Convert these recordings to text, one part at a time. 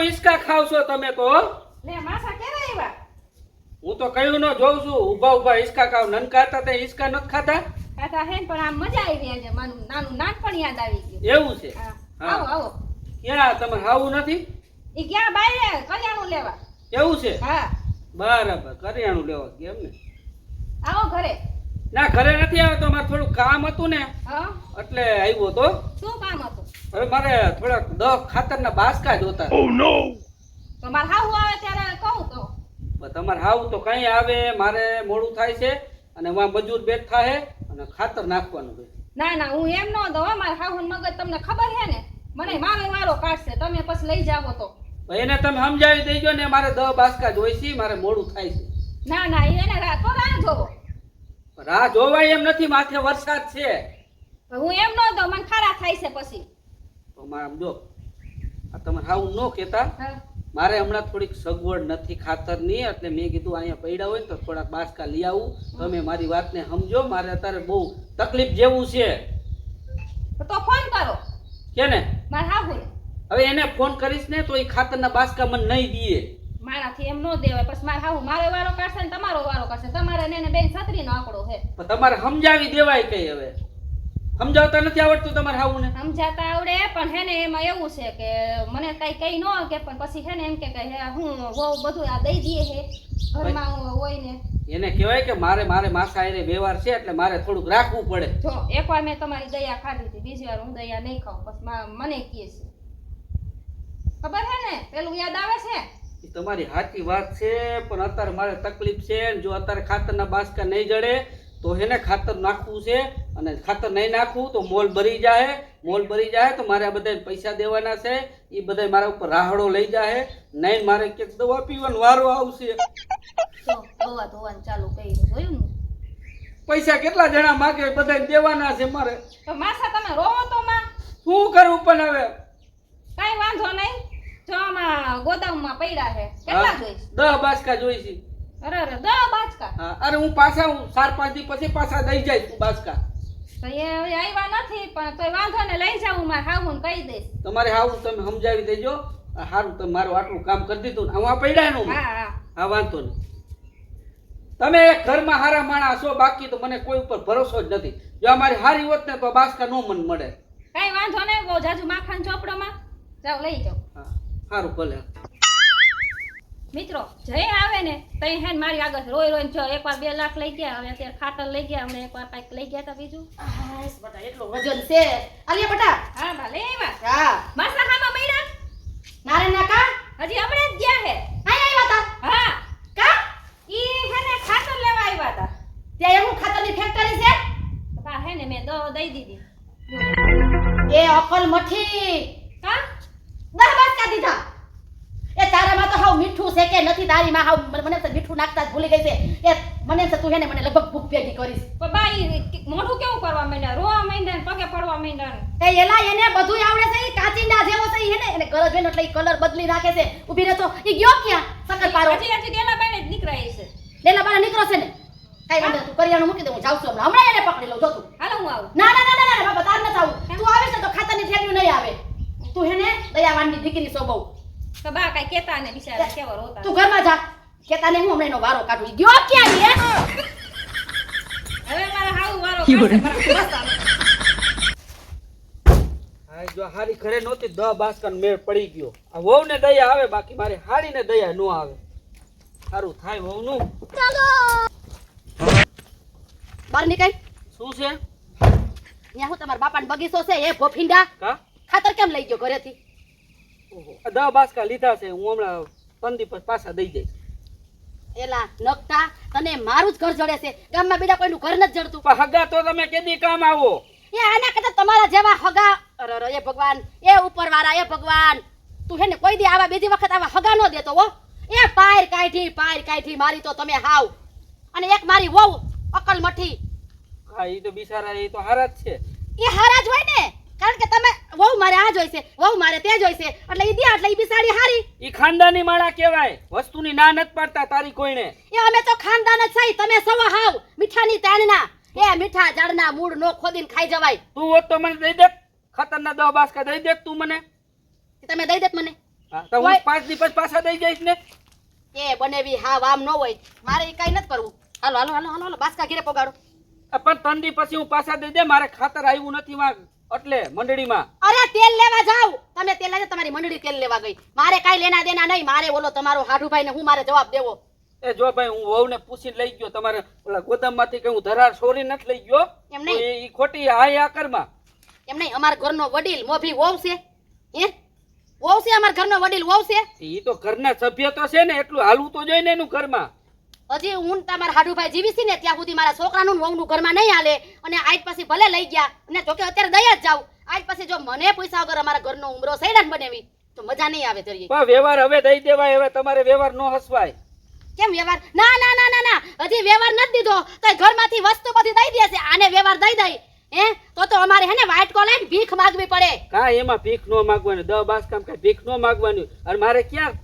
હિસકા ખાવ છો તમે તો લે માસા કેવા એવા હું તો કયું ન જોઉં છું. ઊભા ઊભા હિસકા ખાવ. નન ખાતા તે હિસકા નથી ખાતા? ખાતા હે પણ આમ મજા આવી આજે. માનું નાનું નાનપણ યાદ આવી ગયું. એવું છે. આવો આવો. ક્યાં? તમે હાવું નથી? ઈ ક્યાં બાયરે? કલ્યાણું લેવા. એવું છે? હા. બરાબર. કરિયાણું લેવા કેમ ને આવો ઘરે. ના ઘરે નથી આવ્યો તો મારે થોડું કામ હતું ને. હા. એટલે આવ્યો તો. શું કામ હતું? હવે મારે થોડાક દહ ખાતરના બાસકા જોતા તો મારે હાહુ આવે ત્યારે કહું તો. પણ તમારે હાવું તો કઈ આવે મારે મોડું થાય છે અને વાં મજૂર બેઠા થાય અને ખાતર નાખવાનું છે ના ના હું એમ ન દઉં હો, મારે હાહુ મગજ તમને ખબર છે ને? મને મારો વારો કાઢશે તમે પછી લઈ જાવો તો. એને તમે સમજાવી દેજો ને મારે દહ બાસકા જોઈશી મારે મોડું થાય છે. ના ના એને રા- તો રાહ જોવો. રાહ જોવાય એમ નથી માથે વરસાદ છે. હું એમ ન દઉં મને ખારા થાય છે પછી. તો મારે જો આ તમે હાવું ન કહેતા. હા. મારે હમણાં થોડીક સગવડ નથી ખાતરની એટલે મેં કીધું અહીંયા પડ્યા હોય ને તો થોડાક બાસકા લઈ આવું. તમે મારી વાતને સમજો મારે અત્યારે બહુ તકલીફ જેવું છે. તો ફોન કરો. કે ને મારે હોય. હવે એને ફોન કરીશ ને તો એ ખાતરના બાસકા મને નહીં દીએ મારાથી એમ ન દેવાય પછી મારે હાવું મારો વારો કાઢશે ને તમારો વારો કાઢશે. તમારે ને એને બેન છત્રીનો આંકડો છે. તમારે સમજાવી દેવાય કઈ હવે. સમજાવતા નથી આવડતું તમારે હાવું ને સમજાતા આવડે પણ હે ને એમાં એવું છે કે મને કઈ કઈ ન કે પણ પછી હે ને એમ કે કે હે હું વહુ બધું આ દઈ દઈએ હે ઘરમાં હોય ને. એને કહેવાય કે મારે મારે માસા એને વ્યવહાર છે એટલે મારે થોડુંક રાખવું પડે. જો એકવાર મેં તમારી દયા ખાધી હતી બીજી વાર હું દયા નહીં ખાઉં બસ મને કહે છે. ખબર હે ને પેલું યાદ આવે છે? તમારી સાચી વાત છે પણ અત્યારે મારે તકલીફ છે જો અત્યારે ખાતરના બાસકા નહીં જડે તો એને ખાતર નાખવું છે અને ખાતર નહીં નાખવું તો મોલ ભરી જાય મોલ ભરી જાય તો મારે આ બધા પૈસા દેવાના છે. એ બધા મારા ઉપર રાહડો લઈ જાય નહીં મારે ક્યાંક દવા પીવાનો વારો આવશે. તો ધોવા ધોવાનું ચાલુ જોયું ને? પૈસા કેટલા જણા માગે બધા દેવાના છે મારે. તો માસા તમે રોવો તો માં. શું કરું પણ હવે? કાઈ વાંધો નહીં. જો આમાં ગોદામમાં પડ્યા છે. કેટલા જોઈશ? દહ બાસકા જોઈશી. અરે અરે દસ બાચકા હા અરે હું પાછા હું ચાર પાંચ દી પછી પાછા દઈ જઈશ બાસકા તો એ હવે આવ્યા નથી પણ તોય વાંધો ને લઈ જાઉં મારે હાવું કહી દઈશ. તમારે હાવું તમે સમજાવી દેજો. હારું તમે મારું આટલું કામ કરી દીધું ને. આવા પડ્યા નું હા હા. વાંધો નહીં. તમે ઘરમાં હારા માણસ છો બાકી તો મને કોઈ ઉપર ભરોસો જ નથી. જો અમારી હારી હોત ને તો બાસકા નો મન મળે. કઈ વાંધો નહીં બહુ જાજુ માખણ ચોપડોમાં. જાઓ લઈ જાઓ. હા સારું ભલે. મિત્રો જય આવે ને તઈ હેન મારી આગળ રોઈ રોય જો એકવાર બે લાખ લઈ ગયા હવે અત્યારે ખાતર લઈ ગયા હમણાં એકવાર કાંઈક લઈ ગયા હતા બીજું. બટા એટલો વજન છે. આલિયા બટા. હા ભલે આવ્યા. હા. માસા હામાં મૈડા નારાયણ કા? હજી હમણાં જ ગયા હે. હા આવ્યા તા? હા. કા? ઈ હેને ખાતર લેવા આવ્યા હતા ત્યાં એવું ખાતરની ફેક્ટરી છે? બા હે ને મેં દો દઈ દીધી. એ અકલ મઠી. હા દહ બાસકા દીધા? એ તારામાં તો હાવ મીઠું છે કે નથી તારીમાં હાવ મને તો મીઠું નાખતા જ ભૂલી ગઈ છે. એ મને તો તું હે ને મને લગભગ ભૂખ ભેગી કરીશ. પણ મોઢું કેવું કરવા માંડ્યા? રોવા માંડ્યા પગે પડવા માંડ્યા. એ એલા એને બધું આવડે છે કાચીંડા જેવો છે ઈ હે ને? એને ગરજ હોય એટલે કલર બદલી નાખે છે. ઊભી રહે તો ઈ ગયો ક્યાં? સકર પારો હજી હજી ગેલા બાઈને જ નીકળાય છે. લેલા બાર નીકળો છે ને? કઈ વાંધો તું કરિયાણું મૂકી દે હું જાઉં છું હમણાં. હમણાં એને પકડી લઉં જો તું. હાલો હું આવું. ના ના ના ના બાબા તાર ન આવું. તું આવે છે તો ખાતરની થેલીઓ નહીં આવે. તું હે ને દયાવાનની દીકરી છો બહુ. તો બા કઈ કેતા ને બિચારા કેવા રોતા તું ઘરમાં જા. કેતા ને હું હમણાં એનો વારો કાઢું. ગયો ક્યાં હે હવે મારા હાવું વારો જો હારી ઘરે નહોતી દહ બાસ્કન મેળ પડી ગયો. આ વહુ ને દયા આવે બાકી મારે હારી ને દયા ન આવે. સારું થાય વહુ નું બાર નીકળ. શું છે? ત્યાં હું તમારા બાપાનો બગીચો છે? એ ભોફીંડા. કા? ખાતર કેમ લઈ ગયો ઘરેથી? દહ બાસકા લીધા છે હું હમણાં પંદી પછી પાછા દઈ જઈશ એલા નકતા તને મારું જ ઘર જડે છે. ગામમાં બીજા કોઈનું ઘર નથી જડતું. પણ હગા તો તમે કેદી કામ આવો? એ આના કરતા તમારા જેવા હગા અરે, એ ભગવાન એ ઉપરવાળા એ ભગવાન. તું હે ને કોઈ દી આવા બીજી વખત આવા હગા નો દેતો હો. એ પાયર કાઢી પાયર કાઢી મારી તો તમે હાવ. અને એક મારી વહુ અકલ મઠી હા એ તો બિચારા એ તો હારા જ છે. એ હારા જ હોય ને. કારણ કે તમે વહુ મારે આ જોઈશે વહુ મારે તે જોઈશે એટલે ઈ દિયા એટલે ઈ બિસાડી હારી. ઈ ખાનદાની માળા કહેવાય. વસ્તુની ના નત પાડતા તારી કોઈને. એ અમે તો ખાનદાન જ સહી તમે સવા હાવ. મીઠાની તાણના. એ મીઠા ઝાડના મૂળ નો ખોદીને ખાઈ જવાય. તું હોત તો મને દઈ દે ખતરના દહ બાસકા દઈ દે તું મને. તમે દઈ દેત મને. હા, તો હું પાંચ દિવસ પાછા દઈ જઈશ ને. એ બનેવી હા આમ ન હોય. મારે એ કઈ નથી કરવું. હાલો હાલો હાલો હાલો બાસકા ઘીરે પગાડો. પણ ત્રણ દી પછી હું પાછા દઈ દે મારે ખાતર આવ્યું નથી માં એટલે મંડળીમાં. અરે તેલ લેવા જાવ. તમે તેલ લેજો તમારી મંડળી તેલ લેવા ગઈ. મારે કાઈ લેના દેના નહીં. મારે ઓલો તમારો હાઠુભાઈ ને હું મારે જવાબ દેવો. એ જો ભાઈ હું વહુને પૂછીને લઈ ગયો. તમારે ઓલા ગોદામમાંથી કે હું ધરાર છોરી નથી લઈ ગયો. એમ નહીં. એ ખોટી હાય આકરમાં એમ નહીં અમારા ઘરનો વડીલ મોભી વહુ છે. હે? વહુ છે અમારા ઘરનો વડીલ વહુ છે? એ તો ઘરના સભ્ય તો છે ને એટલું હાલવું તો જોઈએ ને એનું ઘરમાં. હજી હું તમારા હાડુભાઈ જીવી છે ને ત્યાં સુધી મારા છોકરાનું ને વહુનું ઘરમાં નહીં હાલે. અને આજ પછી ભલે લઈ ગયા અને જોકે અત્યારે દયા જ જાવ આજ પછી જો મને પૈસા વગર અમારા ઘરનો ઉમરો સૈડા બનેવી તો મજા નહીં આવે તરીકે. પણ વ્યવહાર હવે દઈ દેવાય હવે તમારે વ્યવહાર નો હસવાય. કેમ વ્યવહાર? ના ના ના ના ના. હજી વ્યવહાર નથી દીધો. તો ઘરમાંથી વસ્તુ બધી દઈ દે છે આને વ્યવહાર દઈ દઈ. હે? તો તો અમારે હે ને વ્હાઈટ કોલર ભીખ માંગવી પડે. કાંઈ એમાં ભીખ નો માગવાની. દ બાસ કામ કે ભીખ નો માગવાની. અને મારે ક્યાં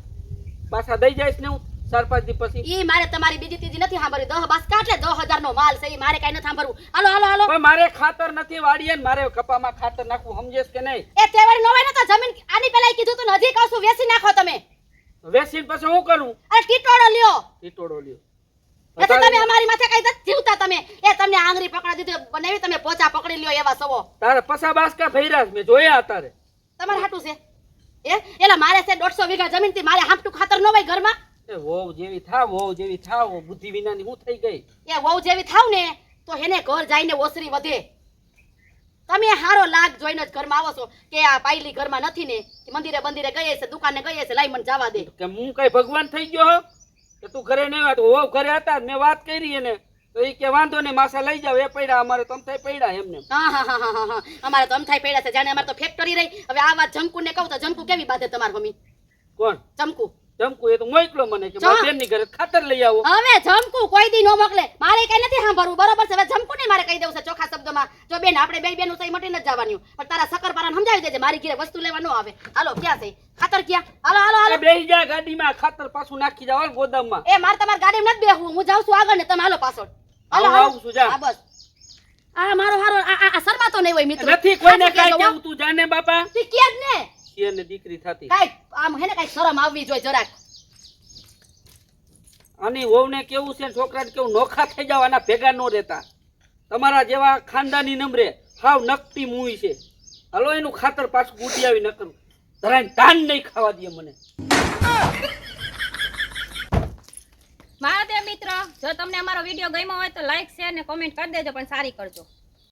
પાછા દઈ જઈશ ને હું? ચાર પાંચ પછી? ઈ મારે તમારી બીજી ત્રીજી નથી સાંભળવી. દહ બાસ કાટલે દહ હજાર નો માલ છે ઈ મારે કઈ નથી સાંભળવું. હાલો હાલો હાલો. પણ મારે ખાતર નથી વાડીએ મારે કપામાં ખાતર નાખવું સમજેશ કે નહીં? એ તેવડી નો હોય ને તો જમીન આની પેલા કીધું તું નજીક હજી વેસી નાખો તમે. વેસી પછી હું કરું? અરે ટીટોડો લ્યો. ટીટોડો લ્યો. તમે અમારી માથે કઈ જીવતા તમે. એ તમને આંગળી પકડા દીધી બનાવી તમે પોચા પકડી લ્યો એવા સવો. તારે પસા બાસકા ભૈરા છે, મેં જોયા તારે. તમારે હાટું છે? એ એલા મારે છે દોઢસો વીઘા જમીનથી મારે હામટું ખાતર ન હોય ઘરમાં? વહુ જેવી થાવ વહુ જેવી થાવ બુદ્ધિ વિનાની હું થઈ ગઈ? એ વહુ જેવી થાવ ને તો એને ઘર જઈને ઓસરી વધે. તમે હારો લાગ જોઈને જ ઘરમાં આવો છો કે આ પાયલી ઘરમાં નથી ને કે મંદિરે ગઈ છે દુકાને ગઈ છે લાઈ મને જવા દે. કે હું કઈ ભગવાન થઈ ગયો કે તું ઘરે નહીં વાત વહુ ઘરે હતા મેં વાત કરી એને. તો એ કે વાંધો નહીં માસા લઈ જાવ એ પડ્યા અમારે તમ થાય પડ્યા એમને. હા હા હા હા હા અમારે તમથાઈ પડ્યા છે જાણે અમારે તો ફેક્ટરી રહી. હવે આ વાત જંકુ ને કહું તો જંકુ કેવી બાધે તમાર મમ્મી? કોણ? જમકુ એ તો મોકલો મને કે મારા બેનની ઘરે ખાતર લઈ આવો. હવે જમકુ કોઈ દી નો મોકલે. મારે કઈ નથી સાંભળવું. બરોબર છે? હવે જમકુ ને મારે કહી દેવું છે ચોખા શબ્દોમાં. જો બેન આપણે બે બેનું સહી મટી નથી જવાનું. પણ તારા સકરપારાને સમજાવી દેજે મારી ઘરે વસ્તુ લેવા ન આવે. હાલો ક્યાં છે? ખાતર ક્યાં? હાલો હાલો હાલો. બે જા ગાડીમાં ખાતર પાછું નાખી જાવ ગોદામમાં. એ મારે તમારી ગાડીમાં નથી બેહવું. હું જાઉં છું આગળ ને તમે હાલો પાછળ. હાલો આવું, છું, જા. બસ. આ મારો હારો આ શરમાતો નહીં હોય મિત્ર. નથી કોઈને કાંઈ. કેવું તું જાને બાપા? તું કે જ ને? એ ને દીકરી થતી. કાંઈક આમ હે ને કાંઈક શરમ આવવી જોઈએ જરાક. આની વહુને કેવું છે છોકરાને કેવું નોખા થઈ જાવ આના ભેગા ન રહેતા. તમારા જેવા ખાનદાની નંબરે હાવ નકટી મૂવી છે. હાલો એનું ખાતર પાછું ગુટી આવી ન કરું. ધરાઈને તાન નહીં ખાવા દે મને. મારા તે મિત્ર જો તમને અમારો વીડિયો ગમ્યો હોય તો લાઈક શેર ને કોમેન્ટ કરી દેજો પણ સારી કરજો.